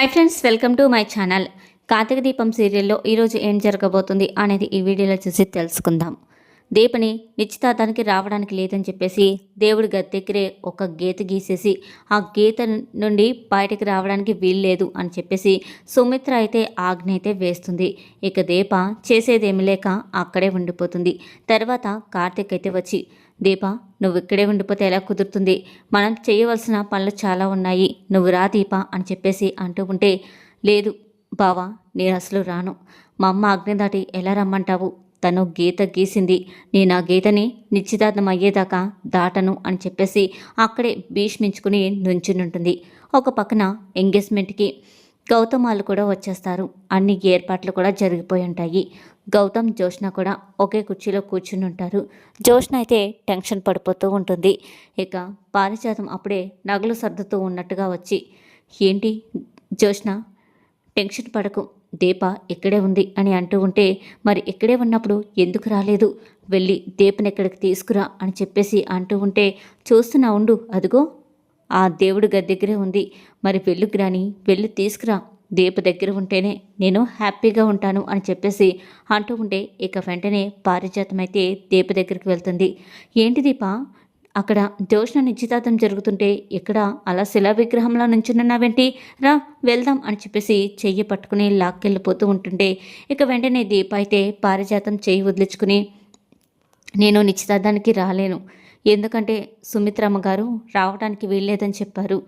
Hi friends welcome to my channel Karthika Deepam సీరియల్లో ఈరోజు ఏం జరగబోతుంది అనేది ఈ వీడియోలో చూసి తెలుసుకుందాం. దీపని నిశ్చితార్థానికి రావడానికి లేదని చెప్పేసి దేవుడి గది దగ్గరే ఒక గీత గీసేసి ఆ గీత నుండి బయటకు రావడానికి వీల్లేదు అని చెప్పేసి సుమిత్ర అయితే ఆజ్ఞ అయితే వేస్తుంది. ఇక దీప చేసేదేమి లేక అక్కడే ఉండిపోతుంది. తర్వాత కార్తీక్ అయితే వచ్చి దీప నువ్వు ఇక్కడే ఉండిపోతే ఎలా కుదురుతుంది? మనం చేయవలసిన పనులు చాలా ఉన్నాయి. నువ్వు రా దీప అని చెప్పేసి అంటూ ఉంటే లేదు బావా నేను అసలు రాను. మా అమ్మ అగ్ని దాటి ఎలా రమ్మంటావు? తను గీత గీసింది. నేను ఆ గీతని నిశ్చితార్థం అయ్యేదాకా దాటను అని చెప్పేసి అక్కడే భీష్మించుకుని నుంచునుంటుంది. ఒక పక్కన ఎంగేజ్మెంట్కి గౌతమ్ వాళ్ళు కూడా వచ్చేస్తారు. అన్ని ఏర్పాట్లు కూడా జరిగిపోయి ఉంటాయి. గౌతమ్ జోష్న కూడా ఒకే కుర్చీలో కూర్చుని ఉంటారు. జోష్న అయితే టెన్షన్ పడిపోతూ ఉంటుంది. ఇక పారిజాతం అప్పుడే నగలు సర్దుతూ ఉన్నట్టుగా వచ్చి ఏంటి జోష్న టెన్షన్ పడకు దీప ఇక్కడే ఉంది అని అంటూ ఉంటే మరి ఇక్కడే ఉన్నప్పుడు ఎందుకు రాలేదు? వెళ్ళి దీపని ఇక్కడికి తీసుకురా అని చెప్పేసి అంటూ ఉంటే చూస్తున్నా ఉండు అదిగో ఆ దేవుడు గది దగ్గరే ఉంది. మరి వెళ్ళు గ్రాని వెళ్ళి తీసుకురా దీప దగ్గర ఉంటేనే నేను హ్యాపీగా ఉంటాను అని చెప్పేసి అంటూ ఉంటే ఇక వెంటనే పారిజాతమైతే దీప దగ్గరికి వెళ్తుంది. ఏంటి దీప? అక్కడ జోష్న నిశ్చితార్థం జరుగుతుంటే ఇక్కడ అలా శిలా విగ్రహంలో నుంచున్నావేంటి రా వెళ్దాం అని చెప్పేసి చెయ్యి పట్టుకుని లాక్కెళ్ళిపోతూ ఉంటుంటే ఇక వెంటనే దీప అయితే పారిజాతం చెయ్యి వదిలించుకుని నేను నిశ్చితార్థానికి రాలేను. ఎందుకంటే సుమిత్రమ్మ గారు రావడానికి వీల్లేదని చెప్పారు.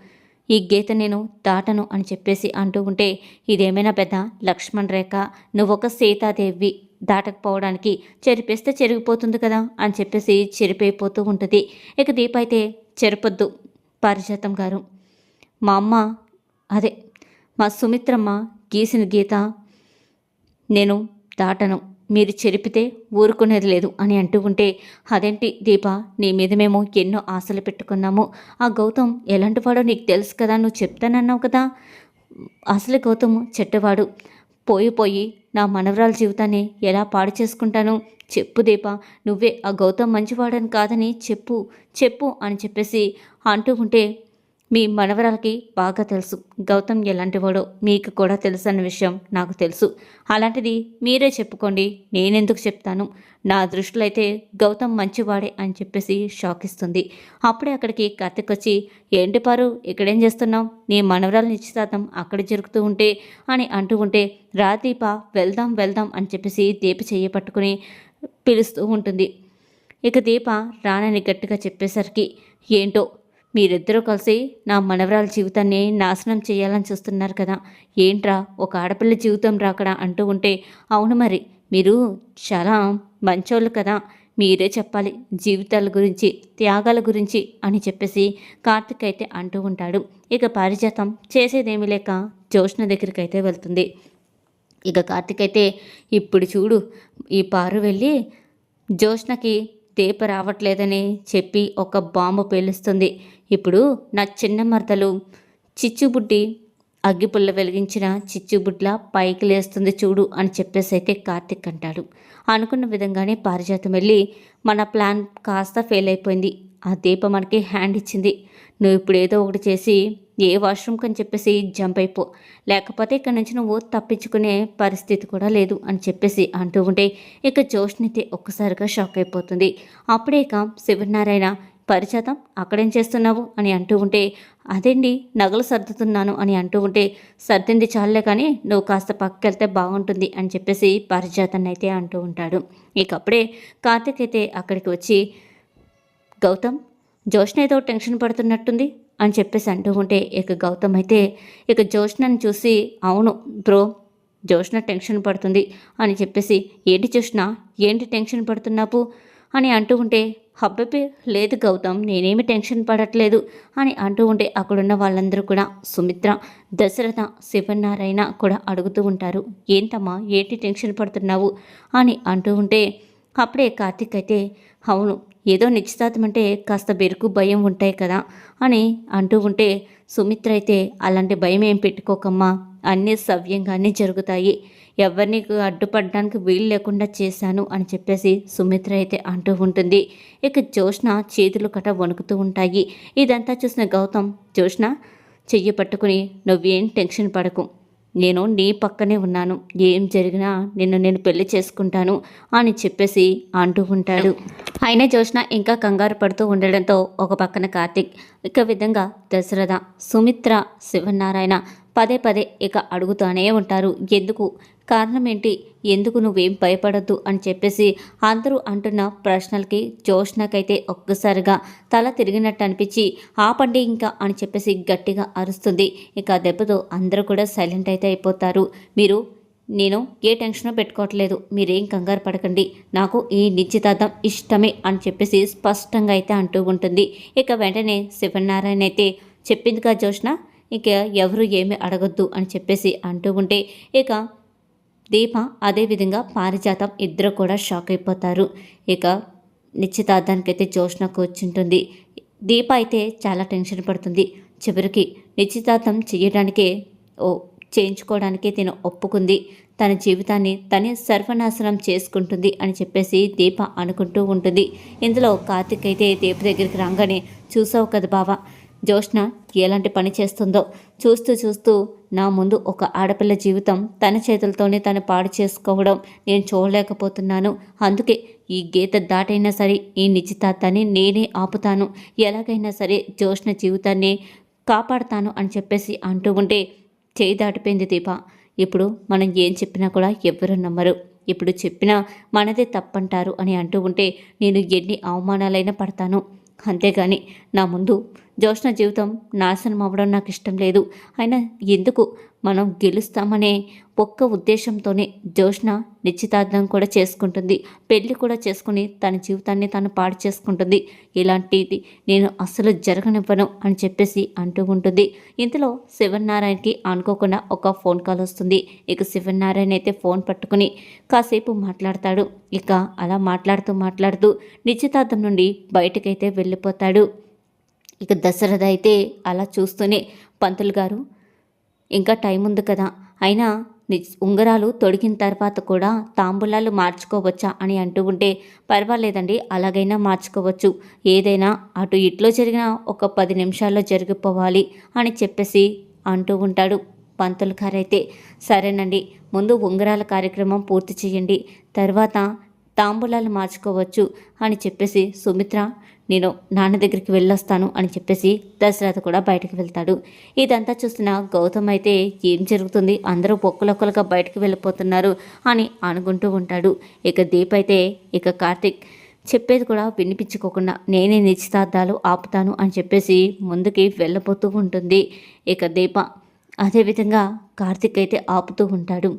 ఈ గీత నేను దాటను అని చెప్పేసి అంటూ ఉంటే ఇదేమైనా పెద్ద లక్ష్మణ్ రేఖ? నువ్వొక సీతాదేవి దాటకపోవడానికి చెరిపేస్తే చెరిగిపోతుంది కదా? అని చెప్పేసి చెరిపోయిపోతూ ఉంటుంది. ఇక దీప అయితే చెరపొద్దు పారిజాతం గారు. మా అమ్మ అదే మా సుమిత్రమ్మ గీసిన గీత నేను దాటను మీరు చెరిపితే ఊరుకునేది లేదు అని అంటూ ఉంటే అదేంటి దీప నీ మీద మేము ఎన్నో ఆశలు పెట్టుకున్నాము. ఆ గౌతమ్ ఎలాంటివాడో నీకు తెలుసు కదా నువ్వు చెప్తానన్నావు కదా. అసలు గౌతమ్ చెట్టవాడు పోయి పోయి నా మనవరాల జీవితాన్ని ఎలా పాడు చేసుకుంటాను? చెప్పు దీప నువ్వే ఆ గౌతమ్ మంచివాడని కాదని చెప్పు చెప్పు అని చెప్పేసి అంటూ ఉంటే మీ మనవరాలకి బాగా తెలుసు. గౌతమ్ ఎలాంటివాడో మీకు కూడా తెలుసు అన్న విషయం నాకు తెలుసు. అలాంటిది మీరే చెప్పుకోండి నేనెందుకు చెప్తాను? నా దృష్టిలో అయితే గౌతమ్ మంచివాడే అని చెప్పేసి షాక్ ఇస్తుంది అప్పుడే అక్కడికి కార్తిక్ వచ్చి ఏంటి పారు ఇక్కడేం చేస్తున్నావు? నీ మనవరాలు నిశ్చితార్థం అక్కడ జరుగుతూ ఉంటే అని అంటూ ఉంటే రా దీప వెళ్దాం వెళ్దాం అని చెప్పేసి దీప చెయ్యి పట్టుకుని పిలుస్తూ ఉంటుంది. ఇక దీప రానని గట్టిగా చెప్పేసరికి ఏంటో మీరిద్దరూ కలిసి నా మనవరాల జీవితాన్ని నాశనం చేయాలని చూస్తున్నారు కదా. ఏంట్రా ఒక ఆడపిల్ల జీవితం రాకడా అంటూ ఉంటే అవును మరి మీరు చాలా మంచోళ్ళు కదా. మీరే చెప్పాలి జీవితాల గురించి త్యాగాల గురించి అని చెప్పేసి కార్తిక్ అయితే అంటూ ఉంటాడు. ఇక పారిజాతం చేసేదేమీ లేక జోష్ణ దగ్గరికి అయితే వెళ్తుంది. ఇక కార్తిక్ అయితే ఇప్పుడు చూడు ఈ పారు వెళ్ళి జోష్ణకి దీప రావట్లేదని చెప్పి ఒక బాంబు పేలుస్తుంది. ఇప్పుడు నా చిన్న మరదలు చిచ్చుబుడ్డి అగ్గిపుల్ల వెలిగించిన చిచ్చుబుడ్ల పైకి లేస్తుంది చూడు అని చెప్పేసి అయితే కార్తిక్ అంటాడు. అనుకున్న విధంగానే పారిజాతం వెళ్ళి మన ప్లాన్ కాస్త ఫెయిల్ అయిపోయింది. ఆ దీప మనకి హ్యాండ్ ఇచ్చింది. నువ్వు ఇప్పుడు ఏదో ఒకటి చేసి ఏ వాష్రూమ్కి అని చెప్పేసి జంప్ అయిపో. లేకపోతే ఇక్కడ నుంచి నువ్వు తప్పించుకునే పరిస్థితి కూడా లేదు అని చెప్పేసి అంటూ ఉంటే ఇక జోష్నితే ఒక్కసారిగా షాక్ అయిపోతుంది. అప్పుడే ఇక శివనారాయణ పరిచాతం అక్కడేం చేస్తున్నావు? అని అంటూ ఉంటే అదేండి నగలు సర్దుతున్నాను అని అంటూ ఉంటే సర్దింది చాలే కానీ నువ్వు కాస్త పక్కకెళ్తే బాగుంటుంది అని చెప్పేసి పరిజాతాన్ని అయితే అంటూ ఉంటాడు. ఇక అప్పుడే కార్తిక్ అయితే అక్కడికి వచ్చి గౌతమ్ జోష్న ఏదో టెన్షన్ పడుతున్నట్టుంది అని చెప్పేసి అంటూ ఉంటే ఇక గౌతమ్ అయితే ఇక జోష్నని చూసి అవును బ్రో జోష్న టెన్షన్ పడుతుంది అని చెప్పేసి ఏంటి జోష్న ఏంటి టెన్షన్ పడుతున్నావు? అని అంటూ ఉంటే హబ్బపి లేదు గౌతమ్ నేనేమి టెన్షన్ పడట్లేదు అని అంటూ ఉంటే అక్కడున్న వాళ్ళందరూ కూడా సుమిత్ర దశరథ శివనారాయణ కూడా అడుగుతూ ఉంటారు ఏంటమ్మా ఏంటి టెన్షన్ పడుతున్నావు? అని అంటూ ఉంటే అప్పుడే కార్తీక్ అయితే అవును ఏదో నిశ్చితార్థం అంటే కాస్త బెరుకు భయం ఉంటాయి కదా అని అంటూ ఉంటే సుమిత్ర అయితే అలాంటి భయం ఏం పెట్టుకోకమ్మా. అన్నీ సవ్యంగానే జరుగుతాయి. ఎవరిని అడ్డుపడడానికి వీలు లేకుండా చేశాను అని చెప్పేసి సుమిత్ర అయితే అంటూ ఉంటుంది. ఇక జ్యోష్ణ చేతులు కట వణుకుతూ ఉంటాయి. ఇదంతా చూసిన గౌతమ్ జోష్ణ చెయ్యి పట్టుకుని నువ్వేం టెన్షన్ పడకు. నేను నీ పక్కనే ఉన్నాను. ఏం జరిగినా నిన్ను నేను పెళ్ళి చేసుకుంటాను అని చెప్పేసి అంటూ ఉంటాడు. అయినా జోష్న ఇంకా కంగారు పడుతూ ఉండడంతో ఒక పక్కన కార్తిక్ ఇక విధంగా దశరథ సుమిత్ర శివనారాయణ పదే పదే ఇక అడుగుతూనే ఉంటారు. ఎందుకు? కారణం ఏంటి ఎందుకు నువ్వేం భయపడద్దు అని చెప్పేసి అందరూ అంటున్న ప్రశ్నలకి జోష్నకైతే ఒక్కసారిగా తల తిరిగినట్టు అనిపించి ఆపండి ఇంకా అని చెప్పేసి గట్టిగా అరుస్తుంది. ఇక దెబ్బతో అందరూ కూడా సైలెంట్ అయితే అయిపోతారు. మీరు నేను ఏ టెన్షన్ పెట్టుకోవట్లేదు. మీరేం కంగారు పడకండి. నాకు ఈ నిశ్చితార్థం ఇష్టమే అని చెప్పేసి స్పష్టంగా అయితే అంటూ ఉంటుంది. ఇక వెంటనే శివనారాయణ అయితే చెప్పిందిగా జోష్న ఇక ఎవరు ఏమి అడగొద్దు అని చెప్పేసి అంటూ ఉంటే ఇక దీప అదేవిధంగా పారిజాతం ఇద్దరు కూడా షాక్ అయిపోతారు. ఇక నిశ్చితార్థానికైతే జోష్న కూర్చుంటుంది. దీప అయితే చాలా టెన్షన్ పడుతుంది. చివరికి నిశ్చితార్థం చేయడానికే ఓ చేయించుకోవడానికి తిను ఒప్పుకుంది. తన జీవితాన్ని తనే సర్వనాశనం చేసుకుంటుంది అని చెప్పేసి దీప అనుకుంటూ ఉంటుంది. ఇందులో కార్తిక్ అయితే దీప దగ్గరికి రాగానే చూసావు కదా బావా జోష్న ఎలాంటి పని చేస్తుందో చూస్తూ చూస్తూ నా ముందు ఒక ఆడపిల్ల జీవితం తన చేతులతోనే తను పాడు చేసుకోవడం నేను చూడలేకపోతున్నాను. అందుకే ఈ గీత దాటైనా సరే ఈ నిశ్చితార్థాన్ని నేనే ఆపుతాను. ఎలాగైనా సరే జోష్న జీవితాన్ని కాపాడుతాను అని చెప్పేసి అంటూ ఉంటే చేయి దాటిపోయింది దీప. ఇప్పుడు మనం ఏం చెప్పినా కూడా ఎవ్వరూ నమ్మరు. ఇప్పుడు చెప్పినా మనదే తప్పంటారు అని అంటూ ఉంటే నేను ఎన్ని అవమానాలైనా పడతాను. అంతేగాని నా ముందు జోష్న జీవితం నాశనం అవ్వడం నాకు ఇష్టం లేదు. అయినా ఎందుకు మనం గెలుస్తామనే ఒక్క ఉద్దేశంతోనే జోష్న నిశ్చితార్థం కూడా చేసుకుంటుంది. పెళ్ళి కూడా చేసుకుని తన జీవితాన్ని తను పాడు చేసుకుంటుంది. ఇలాంటిది నేను అస్సలు జరగనివ్వను అని చెప్పేసి అంటూ ఉంటుంది. ఇంతలో శివనారాయణకి అనుకోకుండా ఒక ఫోన్ కాల్ వస్తుంది. ఇక శివనారాయణ అయితే ఫోన్ పట్టుకుని కాసేపు మాట్లాడతాడు. ఇక అలా మాట్లాడుతూ మాట్లాడుతూ నిశ్చితార్థం నుండి బయటకైతే వెళ్ళిపోతాడు. ఇక దశరథ అయితే అలా చూస్తూనే పంతులు గారు ఇంకా టైం ఉంది కదా అయినా ఉంగరాలు తొడిగిన తర్వాత కూడా తాంబూలాలు మార్చుకోవచ్చా? అని అంటూ ఉంటే పర్వాలేదండి అలాగైనా మార్చుకోవచ్చు. ఏదైనా అటు ఇట్లో జరిగిన ఒక పది నిమిషాల్లో జరిగిపోవాలి అని చెప్పేసి అంటూ ఉంటాడు పంతులు గారైతే సరేనండి ముందు ఉంగరాల కార్యక్రమం పూర్తి చేయండి తర్వాత తాంబూలాలు మార్చుకోవచ్చు అని చెప్పేసి సుమిత్ర నేను నాన్న దగ్గరికి వెళ్ళొస్తాను అని చెప్పేసి దశరథ కూడా బయటకు వెళ్తాడు. ఇదంతా చూస్తున్న గౌతమ్ అయితే ఏం జరుగుతుంది? అందరూ ఒక్కలొక్కలుగా బయటకు వెళ్ళిపోతున్నారు అని అనుకుంటూ ఉంటాడు. ఇక దీప్ అయితే ఇక కార్తిక్ చెప్పేది కూడా వినిపించుకోకుండా నేనే నిశ్చితార్థాలు ఆపుతాను అని చెప్పేసి ముందుకి వెళ్ళబోతూ ఉంటుంది. ఇక దీప అదేవిధంగా కార్తిక్ అయితే ఆపుతూ ఉంటాడు.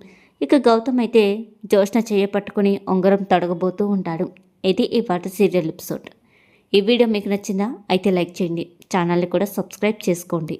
ఇక గౌతమ్ అయితే జోష్న చేయపట్టుకుని ఉంగరం తొడగబోతూ ఉంటాడు. ఇది ఈ వాటి సీరియల్ ఎపిసోడ్. ఈ వీడియో మీకు నచ్చిందా? అయితే లైక్ చేయండి. ఛానల్ని కూడా సబ్స్క్రైబ్ చేసుకోండి.